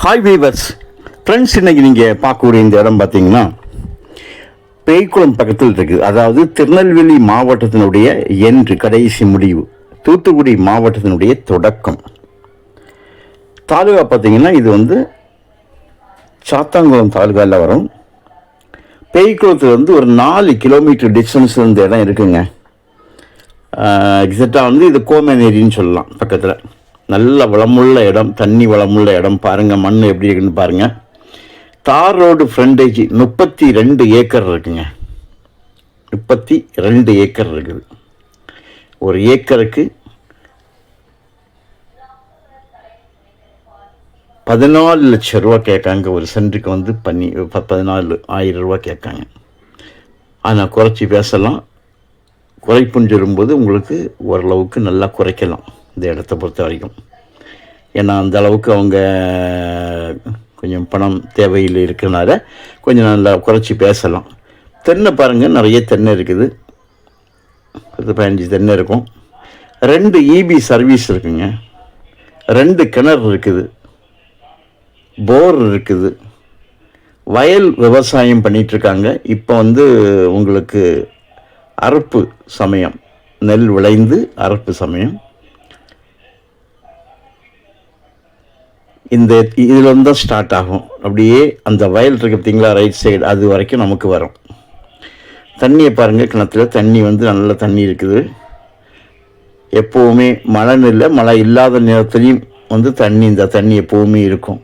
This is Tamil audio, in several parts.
ஹாய் வீவர்ஸ் ஃப்ரெண்ட்ஸ் இன்னைக்கு நீங்கள் பார்க்கக்கூடிய இந்த இடம் பார்த்தீங்கன்னா பேய்க்குளம் பக்கத்தில் இருக்குது அதாவது திருநெல்வேலி மாவட்டத்தினுடைய என்று கடைசி முடிவு. தூத்துக்குடி மாவட்டத்தினுடைய தொடக்கம். தாலுகா பார்த்தீங்கன்னா இது வந்து சாத்தாங்குளம் தாலுகாவில் வரும். பேய்க்குளத்தில் வந்து ஒரு நாலு கிலோமீட்டர் டிஸ்டன்ஸ் இந்த இடம் இருக்குங்க. எக்ஸாக்டாக வந்து இது கோமேனேரின்னு சொல்லலாம் பக்கத்தில். நல்ல வளமுள்ள இடம் தண்ணி வளமுள்ள இடம். பாருங்கள் மண் எப்படி இருக்குன்னு பாருங்கள் தார் ரோடு ஃப்ரண்டேஜ் முப்பத்தி ரெண்டு ஏக்கர் இருக்குங்க. முப்பத்தி ரெண்டு ஏக்கர் இருக்குது. ஒரு ஏக்கருக்கு பதினாலு லட்ச ரூபா கேட்காங்க. ஒரு சென்ட்டுக்கு வந்து பண்ணி பதினாலு ஆயிரம் ரூபா கேட்காங்க. ஆனால் குறைச்சி பேசலாம். குறைப்புன்னு சொல்லும்போது உங்களுக்கு ஓரளவுக்கு நல்லா குறைக்கலாம். இந்த இடத்த பொறுத்த வரைக்கும் ஏன்னா அந்த அளவுக்கு அவங்க கொஞ்சம் பணம் தேவையில் இருக்கிறனால கொஞ்சம் நல்லா குறைச்சி பேசலாம். தென்னை பாருங்கள் நிறைய தென்னை இருக்குது. பத்து பதினஞ்சு தென்னை இருக்கும். ரெண்டு இபி சர்வீஸ் இருக்குங்க. ரெண்டு கிணறு இருக்குது. போர் இருக்குது. வயல் விவசாயம் பண்ணிகிட்ருக்காங்க இப்போ வந்து உங்களுக்கு அறுப்பு சமயம். நெல் விளைந்து அறுப்பு சமயம். இந்த இதில் தான் ஸ்டார்ட் ஆகும். அப்படியே அந்த வயல் இருக்கு பார்த்தீங்களா ரைட் சைடு அது வரைக்கும் நமக்கு வரும். தண்ணியை பாருங்கள் கிணத்துல தண்ணி வந்து நல்ல தண்ணி இருக்குது. எப்போவுமே மழை இல்லை மழை இல்லாத நேரத்துலையும் வந்து தண்ணி இந்த தண்ணி எப்போவுமே இருக்கும்.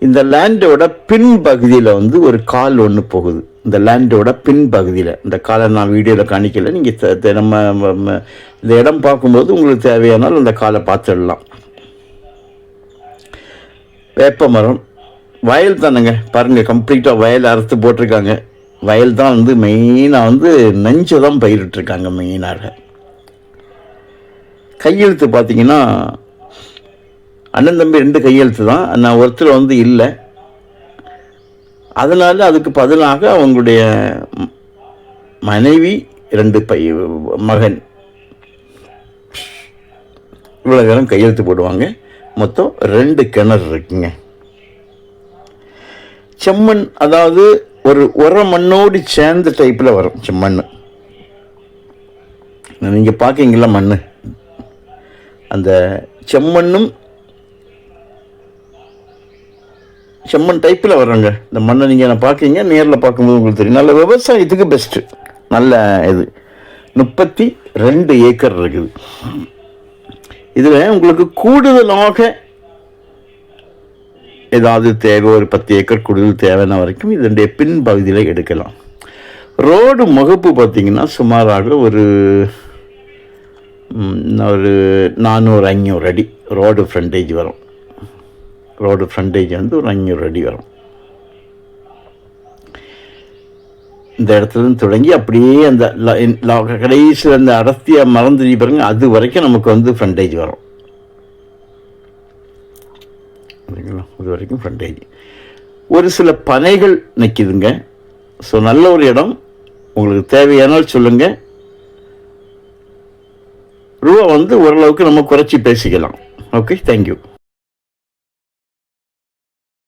இந்த லேண்டோட பின் பகுதியில் வந்து ஒரு கால் ஒன்று போகுது. இந்த லேண்டோட பின் பகுதியில் இந்த காலை நான் வீடியோவில் காணிக்கல. நீங்கள் நம்ம ம- இந்த இடம் பார்க்கும்போது உங்களுக்கு தேவையானால் அந்த காலை பார்த்துடலாம். வேப்ப மரம். வயல் தானுங்க. பாருங்கள் கம்ப்ளீட்டாக வயல் அறுத்து போட்டிருக்காங்க. வயல் தான் வந்து மெயினாக வந்து நஞ்சை தான் பயிரிட்டிருக்காங்க மெயினாக கையெழுத்து பார்த்தீங்கன்னா அண்ணன் தம்பி ரெண்டு கையெழுத்து தான். நான் ஒருத்தர் வந்து இல்லை. அதனால் அதுக்கு பதிலாக அவங்களுடைய மனைவி ரெண்டு பை மகன். இவ்வளோ நேரம் கையெழுத்து போடுவாங்க. மொத்தம் ரெண்டு கிணறு இருக்குங்க. செம்மண் அதாவது ஒரு உர மண்ணோடு சேர்ந்த டைப்பில் வரும் செம்மண். நீங்கள் பார்க்கீங்களா மண் அந்த செம்மண்ணும் செம்மண் டைப்பில் வர்றாங்க இந்த மண்ணை நீங்கள் நான் பார்க்கீங்க நேரில் பார்க்கும்போது உங்களுக்கு தெரியும். நல்ல விவசாயத்துக்கு பெஸ்ட்டு நல்ல இது. முப்பத்தி ரெண்டு ஏக்கர் இருக்குது. இதில் உங்களுக்கு கூடுதலாக ஏதாவது தேவை ஒரு பத்து ஏக்கர் கூடுதல் தேவையான வரைக்கும் இதனுடைய பின் பகுதியில் எடுக்கலாம். ரோடு முகப்பு பார்த்தீங்கன்னா சுமாராக ஒரு ஒரு நானூறு ஐநூறு அடி ரோடு ஃப்ரண்டேஜ் வரும். ரோடு ஃப்ரண்டேஜ் வந்து ஒரு ஐநூறு அடி வரும். இந்த இடத்துலருந்து தொடங்கி அப்படியே அந்த ல- கடைசியில் அந்த அடர்த்தியை மறந்து பாருங்க அது வரைக்கும் நமக்கு வந்து ஃப்ரண்டேஜ் வரும். சரிங்களா? அது வரைக்கும் ஃப்ரண்டேஜ் ஒரு சில பனைகள் நிற்கிதுங்க ஸோ நல்ல ஒரு இடம். உங்களுக்கு தேவையானால் சொல்லுங்கள் ரூபா வந்து ஓரளவுக்கு நம்ம குறைச்சி பேசிக்கலாம். Okay thank you